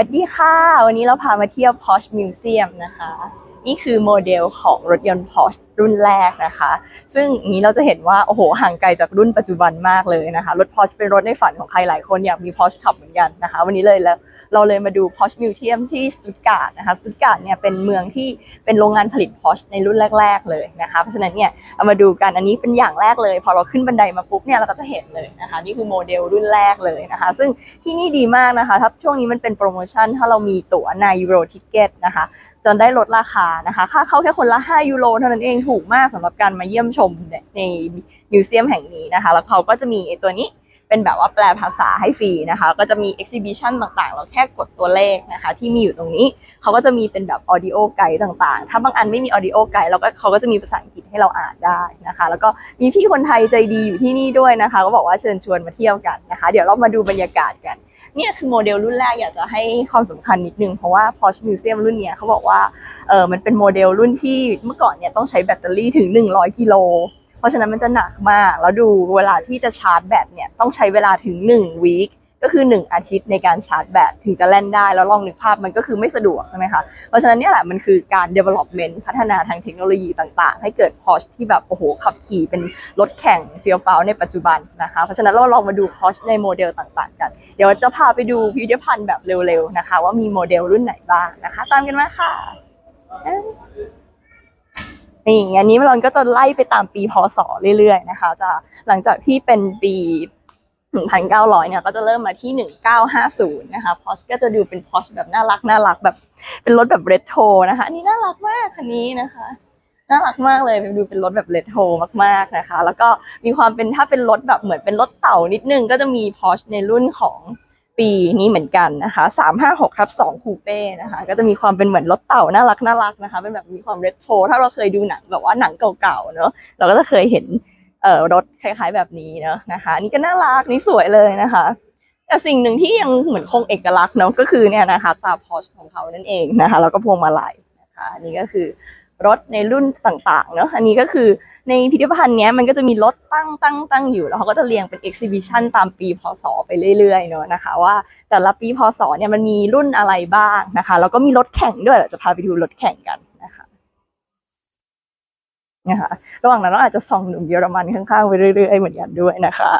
วัสดีค่ะ วันนี้เราพามาเที่ยว Porsche Museum นะคะ นี่คือโมเดลของรถยนต์ Porsche รุ่นแรกนะคะ ซึ่งนี้เราจะเห็นว่า โอ้โห ห่างไกลจากรุ่นปัจจุบันมากเลยนะคะ รถ Porsche เป็นรถในฝันของใครหลายคนอยากมี Porsche ขับเหมือนกันนะคะ วันนี้เลยแล้วเราเลยมาดู Porsche Museum ที่สตุตการ์ดนะคะสตุตการ์ดเนี่ยเป็นเมืองที่เป็นโรงงานผลิต Porsche ในรุ่นแรก ๆ เลยนะคะ เพราะฉะนั้นเนี่ยเอามาดูกันอันนี้เป็นอย่างแรกเลย พอเราขึ้นบันไดมาปุ๊บเนี่ยเราก็จะเห็นเลยนะคะ นี่คือโมเดลรุ่นแรกเลยนะคะ ซึ่งที่นี่ดีมากนะคะถ้าช่วงนี้มันเป็นโปรโมชั่นถ้าเรามีตั๋วใน Euro Ticket นะคะจนได้ลดราคานะคะ ค่าเข้าแค่คนละ 5 ยูโรเท่านั้นเองถูกมากสำหรับการมาเยี่ยมชมในมิวเซียมแห่งนี้นะคะ แล้วเขาก็จะมีตัวนี้เป็นแบบว่าแปลภาษาให้ฟรีนะคะแล้วก็จะมีเอ็กซิบิชันต่างๆ เราแค่กดตัวเลขนะคะ ที่มีอยู่ตรงนี้ เขาก็จะมีเป็นแบบออดิโอไกด์ต่างๆ ถ้าบางอันไม่มีออดิโอไกด์เราก็เขาก็จะมีภาษาอังกฤษให้เราอ่านได้นะคะ แล้วก็มีพี่คนไทยใจดีอยู่ที่นี่ด้วยนะคะ ก็บอกว่าเชิญชวนมาเที่ยวกันนะคะ เดี๋ยวเรามาดูบรรยากาศกัน เนี่ยคือโมเดลรุ่นแรกอยากจะให้ความสำคัญนิดนึง เพราะว่า Porsche Museum รุ่นเนี้ยเขาบอกว่าเออมันเป็นโมเดลรุ่นที่เมื่อก่อนเนี่ยต้องใช้แบตเตอรี่ถึง 100 กิโลเพราะฉะนั้นมันจะหนักมาก แล้วดูเวลาที่จะชาร์จแบตเนี่ยต้องใช้เวลาถึง1วีค คือ 1 อาทิตย์ในการชาร์จแบตถึงจะเล่นได้แล้วลองนึกภาพมันก็คือไม่สะดวกใช่ไหมคะ เพราะฉะนั้นเนี่ยแหละมันคือการ development พัฒนาทางเทคโนโลยีต่างๆ ให้เกิด Porsche ที่แบบโอ้โหขับขี่เป็นรถแข่งเฟียวฟ้าในปัจจุบันนะคะ เพราะฉะนั้นเราลองมาดู Porsche ในโมเดลต่างๆ กัน เดี๋ยวจะพาไปดูพิพิธภัณฑ์แบบเร็วๆนะคะ ว่ามีโมเดลรุ่นไหนบ้างนะคะ ตามกันมาค่ะนี่อันนี้มันก็จะไล่ไปตามปีพศเรื่อยๆนะคะจะหลังจากที่เป็นปี 1,900 เนี่ยก็จะเริ่มมาที่ 1950 นะคะ Porsche ก็จะดูเป็น Porsche แบบน่ารักน่ารักแบบ เป็นรถแบบเรโทนะคะอันนี่น่ารักมากคันนี้นะคะน่ารักมากเลยดูเป็นรถแบบเรโทมากๆนะคะ แล้วก็มีความเป็นถ้าเป็นรถแบบเหมือนเป็นรถเต่านิดนึง ก็จะมี Porsche ในรุ่นของปีนี้เหมือนกันนะคะ356ทับ2คูเป้นะคะ ก็จะมีความเป็นเหมือนรถเต่าน่ารักน่ารักนะคะ เป็นแบบมีความเรโทถ้าเราเคยดูหนังแบบว่าหนังเก่าๆเนอะเราก็จะเคยเห็น เอ่อรถคล้ายๆแบบนี้เนอะนะคะนี่ก็น่ารักนี่สวยเลยนะคะแต่สิ่งหนึ่งที่ยังเหมือนคงเอกลักษณ์เนาะก็คือเนี่ยนะคะตาพอชของเขานั่นเองนะคะแล้วก็พวงมาลัยนะคะอันนี้ก็คือรถในรุ่นต่างๆเนาะอันนี้ก็คือในพิพิธภัณฑ์เนี้ยมันก็จะมีรถตั้งตั้งตั้งอยู่แล้วเขาก็จะเรียงเป็น exhibition ตามปีพศไปเรื่อยๆเนาะนะคะว่าแต่ละปีพศเนี่ยมันมีรุ่นอะไรบ้างนะคะแล้วก็มีรถแข่งด้วยเดี๋ยวจะพาไปดูรถแข่งกันนะคะ นะคะระหว่างนั้นเราอาจจะส่องหนุ่มเยอรมันข้างๆไปเรื่อยๆเหมือนกันด้วยนะคะ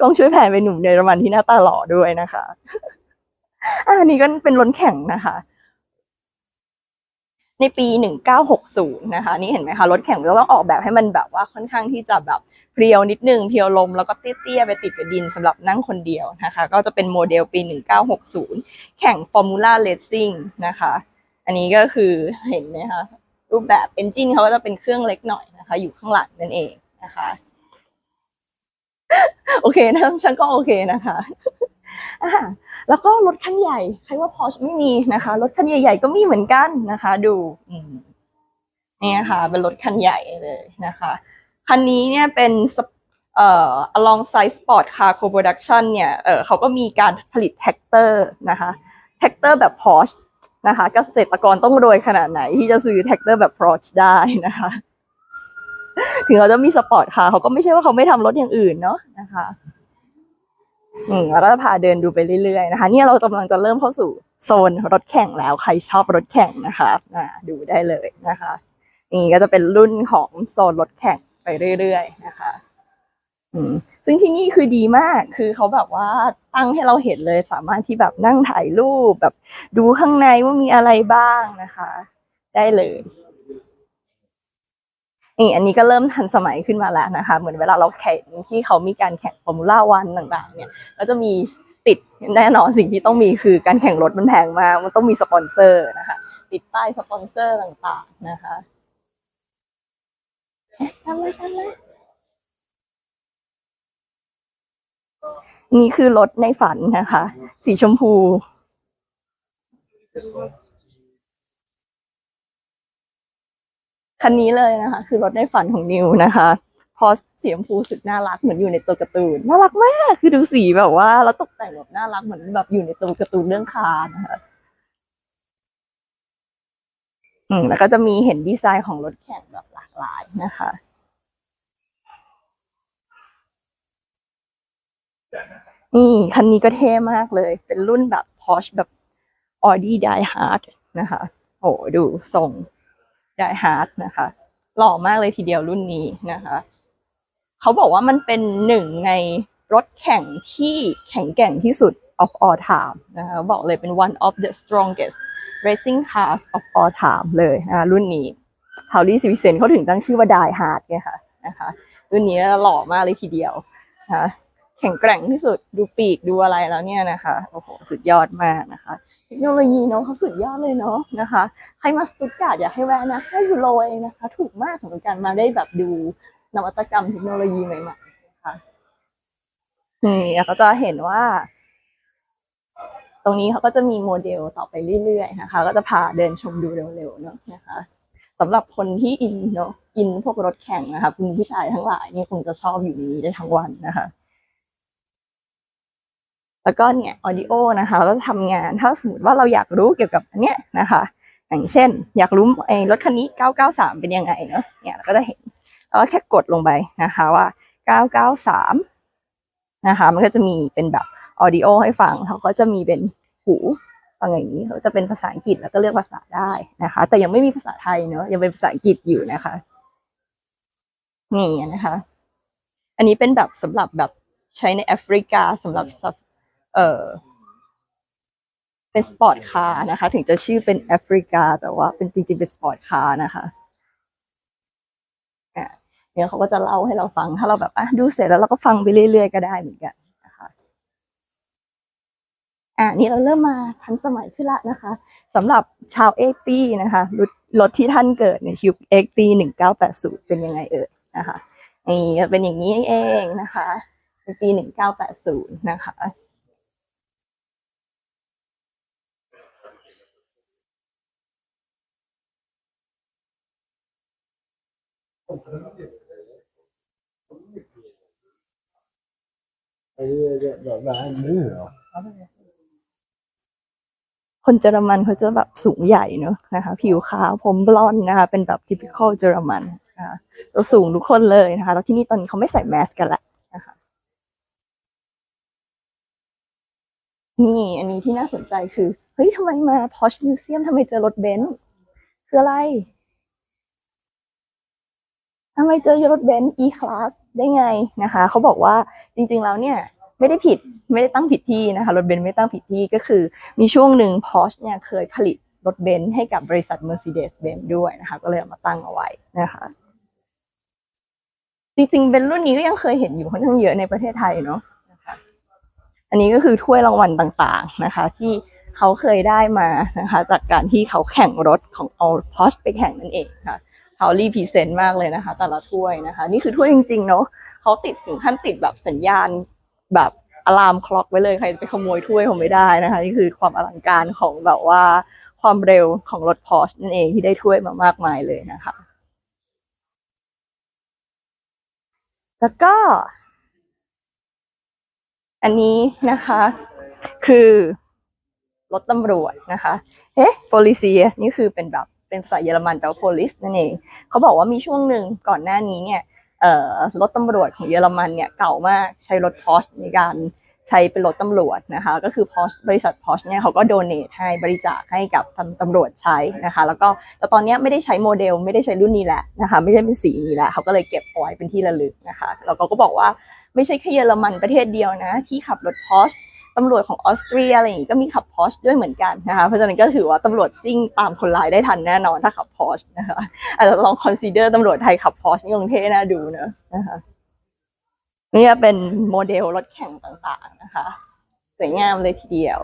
กองช่วยแผ่ไปหนุ่มเยอรมันที่หน้าตาหล่อด้วยนะคะอะอันนี้ก็เป็นรถแข่งนะคะ ในปี 1960 นะคะ นี่เห็นไหมคะรถแข่งเราต้องออกแบบให้มันแบบว่าค่อนข้างที่จะแบบเพรียวนิดนึงเพียวลมแล้วก็เตี้ยๆไปติดกับดินสำหรับนั่งคนเดียวนะคะ ก็จะเป็นโมเดลปี 1960 แข่ง Formula Racing นะคะ อันนี้ก็คือเห็นไหมคะ รูปแบบเอนจินเขาก็จะเป็นเครื่องเล็กหน่อยนะคะ อยู่ข้างหลังนั่นเองนะคะ โอเคนะฉันก็โอเคนะคะอ่าแล้วก็รถคันใหญ่ ใครว่า Porsche ไม่มีนะคะ รถคันใหญ่ ๆ ก็มีเหมือนกันนะคะ ดูนี่ค่ะเป็นรถคันใหญ่เลยนะคะ คันนี้เนี่ยเป็นเอ่อ alongside sport car co-production เนี่ยเออเขาก็มีการผลิตแท็กเตอร์นะคะแท็กเตอร์แบบ Porsche นะคะเกษตรกรต้องรวยขนาดไหนที่จะซื้อแท็กเตอร์แบบ Porsche ได้นะคะ ถึงเขาจะมีสปอร์ตคาร์เขาก็ไม่ใช่ว่าเขาไม่ทำรถอย่างอื่นเนาะนะคะอืมแล้วก็จะพาเดินดูไปเรื่อยๆนะคะ เนี่ยเรากำลังจะเริ่มเข้าสู่โซนรถแข่งแล้วใครชอบรถแข่งนะคะอ่าดูได้เลยนะคะนี่ก็จะเป็นรุ่นของโซนรถแข่งไปเรื่อยๆนะคะ ซึ่งที่นี่คือดีมาก คือเขาแบบว่าตั้งให้เราเห็นเลย สามารถที่แบบนั่งถ่ายรูปแบบดูข้างในว่ามีอะไรบ้างนะคะ ได้เลยนี่อันนี้ก็เริ่มทันสมัยขึ้นมาแล้วนะคะ เหมือนเวลาเราแข่งที่เขามีการแข่งฟอร์มูล่าวันต่างๆ เนี่ยก็จะมีติดแน่นอนสิ่งที่ต้องมีคือการแข่งรถมันแพงมาก มันต้องมีสปอนเซอร์นะคะ ติดป้ายสปอนเซอร์ต่างๆนะคะทำเลยทำเลย นี่คือรถในฝันนะคะ สีชมพู คันนี้เลยนะคะ คือรถในฝันของนิวนะคะพอสีชมพูสุดน่ารักเหมือนอยู่ในตัวการ์ตูนน่ารักมากคือดูสีแบบว่าแล้วตกแต่งแบบน่ารักเหมือนแบบอยู่ในตัวการ์ตูนเรื่องคาร์นะคะอืมแล้วก็จะมีเห็นดีไซน์ของรถแข่งแบบหลากหลายนะคะ นี่คันนี้ก็เท่มากเลย เป็นรุ่นแบบ Porsche แบบ Audi Die Hard นะคะ โอ้ดูทรง Die Hard นะคะ หล่อมากเลยทีเดียวรุ่นนี้นะคะ เขาบอกว่ามันเป็นหนึ่งในรถแข่งที่แข็งแกร่งที่สุด of all time นะคะบอกเลยเป็น one of the strongest racing cars of all time เลยนะคะรุ่นนี้ h a r l e y Davidson เขาถึงตั้งชื่อว่า Die Hard ไงค่ะนะคะรุ่นนี้หล่อมากเลยทีเดียวนะคะ แข็งแกร่งที่สุดดูปีกดูอะไรแล้วเนี่ยนะคะโอ้โหสุดยอดมากนะคะ เทคโนโลยีเนาะเขาสุดยอดเลยเนาะนะคะ ใครมาสตุตการ์ดอยากให้แวะนะให้ยูโรเองนะคะ ถูกมากสำหรับการมาได้แบบดูนวัตกรรมเทคโนโลยีใหม่ๆนะคะนี่แล้วก็จะเห็นว่า ตรงนี้เขาก็จะมีโมเดลต่อไปเรื่อยๆนะคะ ก็จะพาเดินชมดูเร็วๆเนาะนะคะสำหรับคนที่อินเนาะอินพวกรถแข่งนะคะคุณผู้ชายทั้งหลายนี่คงจะชอบอยู่นี้ได้ทั้งวันนะคะ แล้วก็เนี่ยออดิโอนะคะ เราจะทำงานถ้าสมมติว่าเราอยากรู้เกี่ยวกับอันเนี้ยนะคะ อย่างเช่น อยากรู้ไอ้รถคันนี้ 993 เป็นยังไงเนาะเนี่ยเราก็จะเห็นเราก็แค่กดลงไปนะคะว่า 993 นะคะ มันก็จะมีเป็นแบบออดิโอให้ฟังเขาก็จะมีเป็นหูฟังอย่างนี้เขาจะเป็นภาษาอังกฤษแล้วก็เลือกภาษาได้นะคะ แต่ยังไม่มีภาษาไทยเนาะยังเป็นภาษาอังกฤษอยู่นะคะ นี่นะคะ อันนี้เป็นแบบสำหรับแบบใช้ในแอฟริกาสำหรับสับ เออเป็นสปอร์ตคาร์นะคะ ถึงจะชื่อเป็นแอฟริกา แต่ว่าเป็นจริงๆเป็นสปอร์ตคาร์นะคะอะเนี่ยเขาก็จะเล่าให้เราฟัง ถ้าเราแบบอะดูเสร็จแล้วเราก็ฟังไปเรื่อยๆก็ได้เหมือนกันนะคะอะนี่เราเริ่มมาทันสมัยขึ้นละนะคะสำหรับชาวเอ็กตี้นะคะรถรถที่ท่านเกิดในยุคเอ็กตี้หนึ่งเก้าแปดศูนย์เป็นยังไงเอ่ยนะคะนี่เป็นอย่างนี้เองนะคะในปีหนึ่งเก้าแปดศูนย์นะคะ คนเยอรมันเขาจะแบบสูงใหญ่เนอะนะคะ ผิวขาวผมบลอนด์นะคะ เป็นแบบ typical เยอรมันนะคะตัวสูงทุกคนเลยนะคะ แล้วที่นี่ตอนนี้เขาไม่ใส่แมสกันละนะคะนี่อันนี้ที่น่าสนใจคือ เฮ้ยทำไมมา Porsche Museum ทำไมเจอรถเบนซ์คืออะไร ทำไมเจอรถเบนซ์ E-Class ได้ไงนะคะ เขาบอกว่าจริงๆแล้วเนี่ยไม่ได้ผิดไม่ได้ตั้งผิดที่นะคะรถเบนซ์ไม่ตั้งผิดที่ก็คือมีช่วงหนึ่ง Porsche เนี่ยเคยผลิตรถเบนซ์ให้กับบริษัท Mercedes-Benz ด้วยนะคะ ก็เลยเอามาตั้งเอาไว้นะคะจริงๆเป็นรุ่นนี้ก็ยังเคยเห็นอยู่ค่อนข้างเยอะในประเทศไทยเนาะนะคะอันนี้ก็คือถ้วยรางวัลต่างๆนะคะ ที่เขาเคยได้มานะคะ จากการที่เขาแข่งรถของเอา Porsche ไปแข่งนั่นเองค่ะ เขารีพรีเซนต์มากเลยนะคะ แต่ละถ้วยนะคะ นี่คือถ้วยจริงๆเนาะเขาติดถึงขั้นติดแบบสัญญาณแบบอะลามคล็อกไว้เลยใครไปขโมยถ้วยผมไม่ได้นะคะ นี่คือความอลังการของแบบว่าความเร็วของรถ Porsche นั่นเองที่ได้ถ้วยมามากมายเลยนะคะ แล้วก็ อันนี้นะคะ คือรถตำรวจนะคะ เอ๊ะ policia นี่คือเป็นแบบ เป็นภาษาเยอรมันแปลว่า police นั่นเองเขาบอกว่ามีช่วงหนึ่งก่อนหน้านี้เนี่ยรถตำรวจของเยอรมันเนี่ยเก่ามากใช้รถ Porsche ในการใช้เป็นรถตำรวจนะคะ ก็คือ Porsche บริษัท Porsche เนี่ยเขาก็โดเนทให้บริจาคให้กับตำรวจใช้นะคะ แล้วก็แต่ตอนนี้ไม่ได้ใช้โมเดล ไม่ได้ใช้รุ่นนี้แหละนะคะ ไม่ใช่เป็นสีนี้แหละเขาก็เลยเก็บเอาไว้เป็นที่ระลึกนะคะแล้วเขาก็บอกว่าไม่ใช่แค่เยอรมันประเทศเดียวนะที่ขับรถ Porsche ตำรวจของออสเตรียอะไรอย่างงี้ก็มีขับ Porsche ด้วยเหมือนกันนะคะเพราะฉะนั้นก็ถือว่าตำรวจซิ่งตามคนร้ายได้ทันแน่นอนถ้าขับ Porsche นะคะอาจจะลอง consider ตำรวจไทยขับ Porsche นี่คงเท่น่าดูเนอะนะคะนี่เป็นโมเดลรถแข่งต่างๆนะคะสวยงามเลยทีเดียว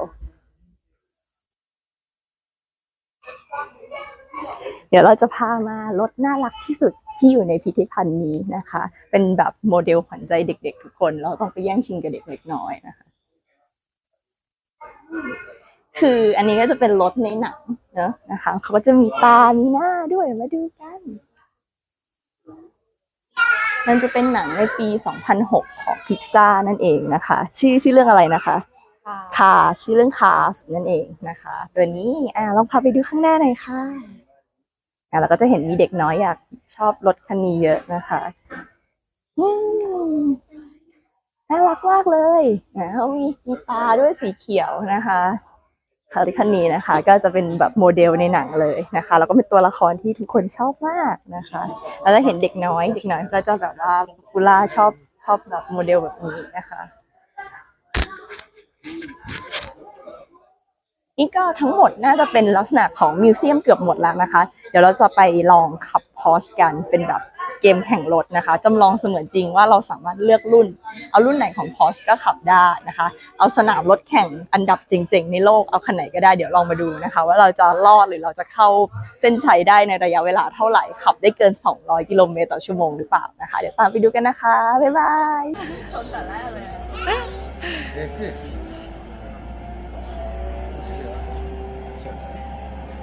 เดี๋ยวเราจะพามารถน่ารักที่สุดที่อยู่ในพิพิธภัณฑ์นี้นะคะ เป็นแบบโมเดลขวัญใจเด็ก ๆ ทุกคน เราต้องไปแย่งชิงกับเด็กเล็กน้อยนะคะ คืออันนี้ก็จะเป็นรถในหนังเนอะนะคะ เขาก็จะมีตา มีหน้าด้วยมาดูกัน มันจะเป็นหนังในปี 2006 ของพิกซ่านั่นเองนะคะ ชื่อชื่อเรื่องอะไรนะคะคาชื่อเรื่องคาสนั่นเองนะคะตัวนี้อ่าลองพาไปดูข้างหน้าหน่อยค่ะอ่าเราก็จะเห็นมีเด็กน้อยอยากชอบรถคันนี้เยอะนะคะ อืม น่ารักมากเลยนะเขามีมีตาด้วยสีเขียวนะคะค่ะคันนี้นะคะ ก็จะเป็นแบบโมเดลในหนังเลยนะคะ แล้วก็เป็นตัวละครที่ทุกคนชอบมากนะคะแล้วจะเห็นเด็กน้อย เด็กน้อยก็จะแบบว่ากุล่าชอบชอบแบบโมเดลแบบนี้นะคะนี่ก็ทั้งหมดน่าจะเป็นลักษณะของมิวเซียมเกือบหมดแล้วนะคะ เดี๋ยวเราจะไปลองขับพอชกันเป็นแบบ เกมแข่งรถนะคะจำลองเสมือนจริงว่าเราสามารถเลือกรุ่น เอารุ่นไหนของพอชก็ขับได้นะคะ เอาสนามรถแข่งอันดับเจ๋งๆ ในโลกเอาคันไหนก็ได้เดี๋ยวลองมาดูนะคะ ว่าเราจะรอดหรือเราจะเข้าเส้นชัยได้ในระยะเวลาเท่าไหร่ ขับได้เกิน 200 กิโลเมตรต่อชั่วโมงหรือเปล่านะคะเดี๋ยวตามไปดูกันนะคะบ๊ายบายชนแต่แรกเลย也是。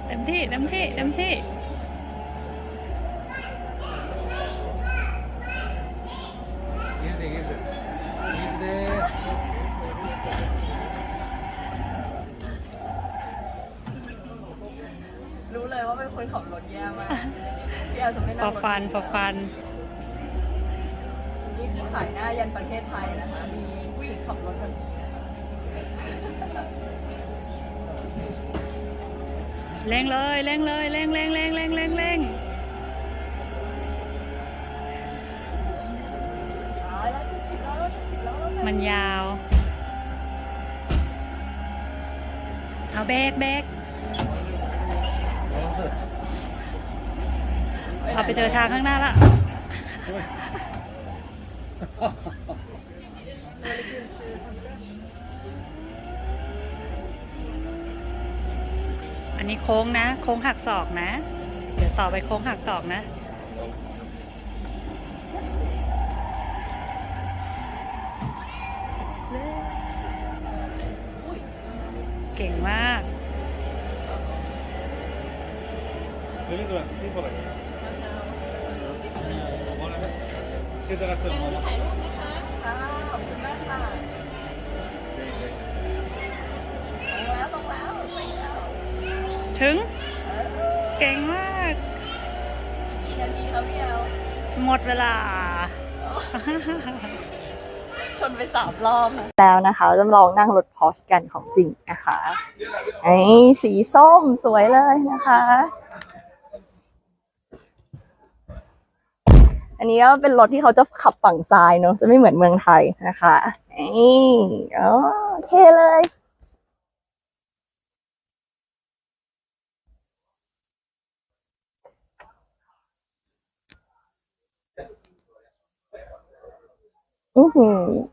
เต็มที่เต็มที่เต็มที่ รู้เลยว่าเป็นคนขับรถแย่มากพ่อลจฟนั่อฟันฟอฟัน นี่คือขายหน้ายันประเทศไทยนะคะ มีผู้หญิงขับรถแบบนี้นะคะเร่งเลยเร่งเลยเร่งเร่งเร่ง มันยาว เอาเบกเบกเอาไปเจอทางข้างหน้าละอันนี้โค้งนะ โค้งหักศอกนะ เดี๋ยวต่อไปโค้งหักศอกนะ Dove dove? Tipo là. Siete la tua mamma. อ่าขอบคุณมากค่ะตรงแล้วตรงแล้วสร็จแล้วถึงเออเก่งมาก อีกกี่นาทีครับพี่แอลหมดเวลา ชนไปสามรอบแล้วนะคะจำลองนั่งรถพอชกันของจริงนะคะไอ้สีส้มสวยเลยนะคะ อันนี้ก็เป็นรถที่เขาจะขับฝั่งซ้ายเนอะจะไม่เหมือนเมืองไทยนะคะนี่อ๋อเท่เลยอือหือ